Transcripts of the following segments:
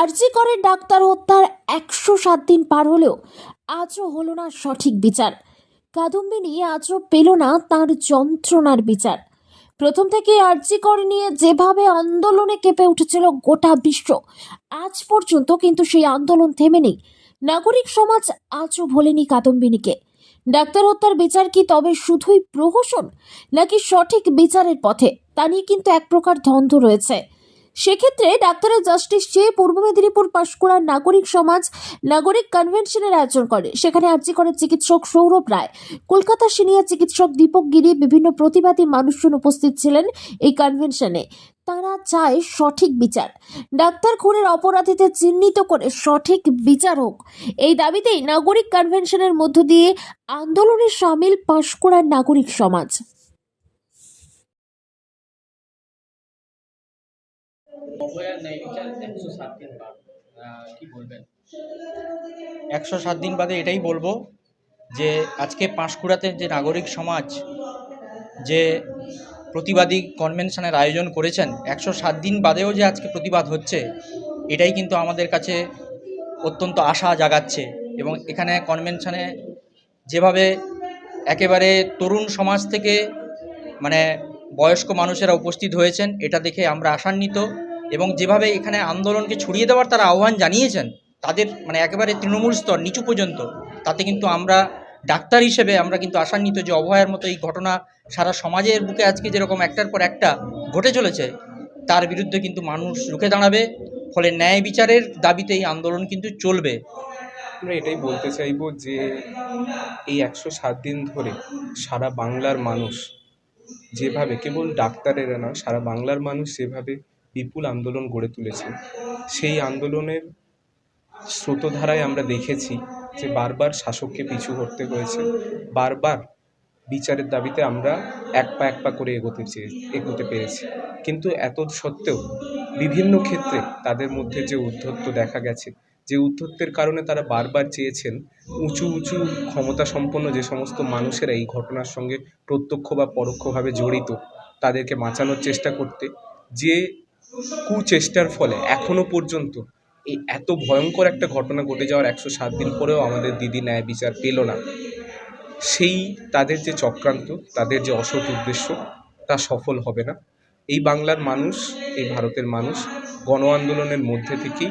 আরজি করে ডাক্তার হত্যার একশো সাত দিন পার হলেও আজও হলো না সঠিক বিচার। কাদম্বিনী আজও পেল না তার যন্ত্রণার বিচার। প্রথম থেকে আরজি কর নিয়ে যেভাবে আন্দোলনে কেঁপে উঠেছিল গোটা বিশ্ব, আজ পর্যন্ত কিন্তু সেই আন্দোলন থেমে নেই। নাগরিক সমাজ আজও ভোলেনি কাদম্বিনীকে। ডাক্তার হত্যার বিচার কি তবে শুধুই প্রহসন, নাকি সঠিক বিচারের পথে? তা নিয়ে কিন্তু এক প্রকার দ্বন্দ্ব রয়েছে। সেক্ষেত্রে ডাক্তারের জাস্টিস চেয়ে পূর্ব মেদিনীপুর পাশকুড়ার নাগরিক সমাজ নাগরিক কনভেনশনের আয়োজন করে। সেখানে আর্জি করে চিকিৎসক সৌরভ রায়। কলকাতার সিনিয়র চিকিৎসক দীপক গিরি বিভিন্ন প্রতিবাদী মানুষজন উপস্থিত ছিলেন এই কনভেনশনে। তারা চায় সঠিক বিচার। ডাক্তার খুনের অপরাধীদের চিহ্নিত করে সঠিক বিচার হোক। এই দাবিতেই নাগরিক কনভেনশনের মধ্য দিয়ে আন্দোলনে সামিল পাশকুড়ার নাগরিক সমাজ। একশো সাত দিন বাদ এটাই বলব যে আজকে পাঁশকুড়াতে যে নাগরিক সমাজ যে প্রতিবাদী কনভেনশনের আয়োজন করেছেন, একশো সাত দিন বাদেও যে আজকে প্রতিবাদ হচ্ছে, এটাই কিন্তু আমাদের কাছে অত্যন্ত আশা জাগাচ্ছে। এবং এখানে কনভেনশনে যেভাবে একেবারে তরুণ সমাজ থেকে মানে বয়স্ক মানুষেরা উপস্থিত হয়েছেন, এটা দেখে আমরা আশান্বিত। এবং যেভাবে এখানে আন্দোলনকে ছড়িয়ে দেওয়ার তারা আহ্বান জানিয়েছেন, তাদের মানে একেবারে তৃণমূল স্তর নিচু পর্যন্ত, তাতে কিন্তু আমরা ডাক্তার হিসেবে আমরা কিন্তু আশান্বিত যে অভয়ার মতো এই ঘটনা সারা সমাজের বুকে আজকে যেরকম একটার পর একটা ঘটে চলেছে, তার বিরুদ্ধে কিন্তু মানুষ রুখে দাঁড়াবে, ফলে ন্যায় বিচারের দাবিতে এই আন্দোলন কিন্তু চলবে। আমরা এটাই বলতে চাইব যে এই একশো সাত দিন ধরে সারা বাংলার মানুষ যেভাবে, কেবল ডাক্তারেরা না সারা বাংলার মানুষ যেভাবে বিপুল আন্দোলন গড়ে তুলেছে। সেই আন্দোলনের স্রোতধারায় আমরা দেখেছি যে বারবার শাসককে পিছু হটতে হয়েছে। বারবার বিচারের দাবিতে আমরা এক পা এক পা করে এগোতে চেয়ে, এগোতে পেরেছি। কিন্তু এত সত্ত্বেও বিভিন্ন ক্ষেত্রে তাদের মধ্যে যে উদ্ধত্ত দেখা গেছে, যে উদ্ধত্তের কারণে তারা বারবার চেয়েছেন উঁচু উঁচু ক্ষমতা সম্পন্ন যে সমস্ত মানুষেরা এই ঘটনার সঙ্গে প্রত্যক্ষ বা পরোক্ষভাবে জড়িত, তাদেরকে বাঁচানোর চেষ্টা করতে, যে কুচেষ্টার ফলে এখনও পর্যন্ত এই এত ভয়ঙ্কর একটা ঘটনা ঘটে যাওয়ার একশো সাত দিন পরেও আমাদের দিদি ন্যায় বিচার পেল না। সেই তাদের যে চক্রান্ত, তাদের যে অসৎ উদ্দেশ্য, তা সফল হবে না। এই বাংলার মানুষ, এই ভারতের মানুষ গণ আন্দোলনের মধ্যে থেকেই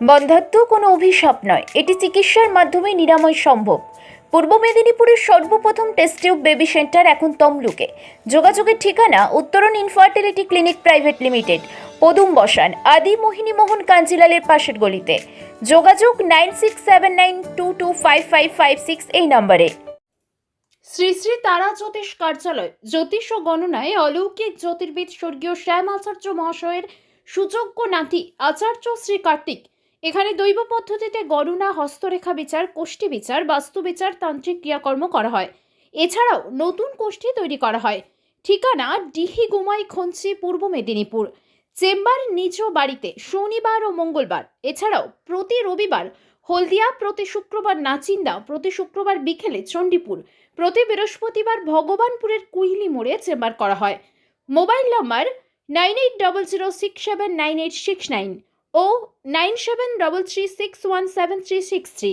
বন্ধাত্ম কোনো অভিশাপ নয়। এটি চিকিৎসার মাধ্যমে নিরাময় সম্ভব। পূর্ব মেদিনীপুরের সর্বপ্রথম টেস্ট টিউব বেবি সেন্টার এখন তমলুকে। যোগাযোগের ঠিকানা উত্তরণ ইনফার্টিলিটি ক্লিনিক প্রাইভেট লিমিটেড পদুম বসান আদি মোহিনী মোহন কাঞ্জিলালের পাশের গলিতে। যোগাযোগ nine six seven nine two two five five five six এই নম্বরে। শ্রী শ্রী তারা জ্যোতিষ কার্যালয়, জ্যোতিষ ও গণনায় অলৌকিক জ্যোতির্বিদ স্বর্গীয় শ্যাম আচার্য মহাশয়ের সুযোগ্য নাতি আচার্য শ্রী কার্তিক এখানে দৈব পদ্ধতিতে গণনা, হস্তরেখা বিচার, কোষ্ঠী বিচার, বাস্তু বিচার, তান্ত্রিক ক্রিয়াকর্ম করা হয়। এছাড়াও নতুন কোষ্ঠী তৈরি করা হয়। ঠিকানা ডিহি গুমাই খঞ্চি পূর্ব মেদিনীপুর। চেম্বার নিজ বাড়িতে শনিবার ও মঙ্গলবার। এছাড়াও প্রতি রবিবার হলদিয়া প্রতি শুক্রবার নাচিন্দা, প্রতি শুক্রবার বিকেলে চণ্ডীপুর, প্রতি বৃহস্পতিবার ভগবানপুরের কুইলি মোড়ে চেম্বার করা হয়। Mobile number nine eight double zero six seven nine eight six nine. ও nine seven double three six one seven three six three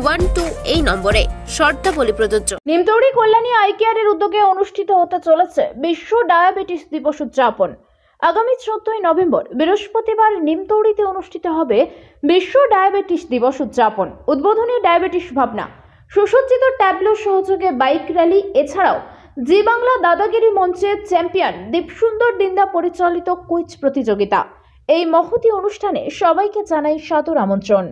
one two এই নম্বরে শর্তাবলী প্রযোজ্য। নিমতৌড়ি কল্যাণী আই কেয়ারের উদ্যোগে অনুষ্ঠিত হতে চলেছে বিশ্ব ডায়াবেটিস দিবস উদযাপন। আগামী চোদ্দই নভেম্বর বৃহস্পতিবার নিমতৌড়িতে অনুষ্ঠিত হবে বিশ্ব ডায়াবেটিস দিবস উদযাপন। উদ্বোধনী ডায়াবেটিস ভাবনা। সুসজ্জিত ট্যাবলো সহযোগে বাইক র্যালি, এছাড়াও জি বাংলা দাদাগিরি মঞ্চের চ্যাম্পিয়ন দীপসুন্দর দিন্দা পরিচালিত কুইজ প্রতিযোগিতা। এই মহতি অনুষ্ঠানে সবাইকে জানাই সাদর আমন্ত্রণ।